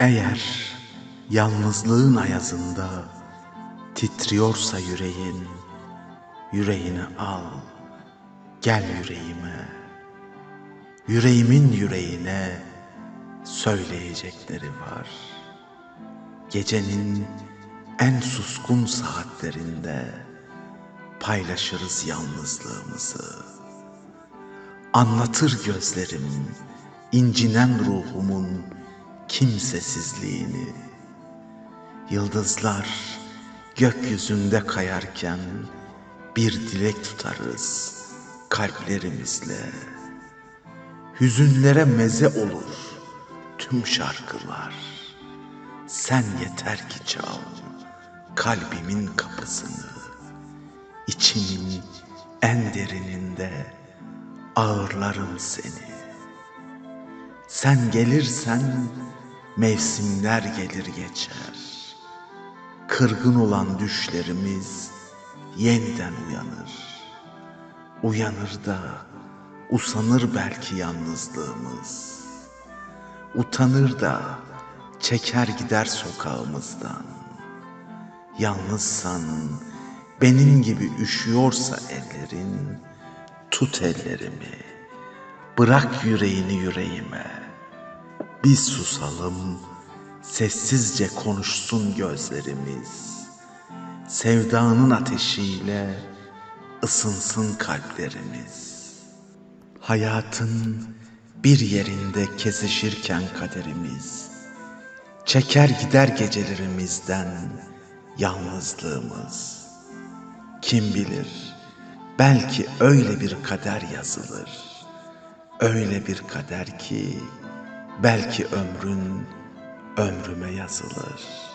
Eğer yalnızlığın ayazında titriyorsa yüreğin, yüreğini al, gel yüreğime. Yüreğimin yüreğine söyleyecekleri var. Gecenin en suskun saatlerinde paylaşırız yalnızlığımızı. Anlatır gözlerim incinen ruhumun kimsesizliğini. Yıldızlar gökyüzünde kayarken bir dilek tutarız kalplerimizle. Hüzünlere meze olur tüm şarkılar. Sen yeter ki çal kalbimin kapısını. İçimin en derininde ağırlarım seni. Sen gelirsen mevsimler gelir geçer. Kırgın olan düşlerimiz yeniden uyanır. Uyanır da usanır belki yalnızlığımız. Utanır da çeker gider sokağımızdan. Yalnızsan benim gibi üşüyorsa ellerin tut ellerimi. Bırak yüreğini yüreğime. Biz susalım, sessizce konuşsun gözlerimiz. Sevdanın ateşiyle ısınsın kalplerimiz. Hayatın bir yerinde kesişirken kaderimiz, çeker gider gecelerimizden yalnızlığımız. Kim bilir, belki öyle bir kader yazılır. Öyle bir kader ki belki ömrün ömrüme yazılır.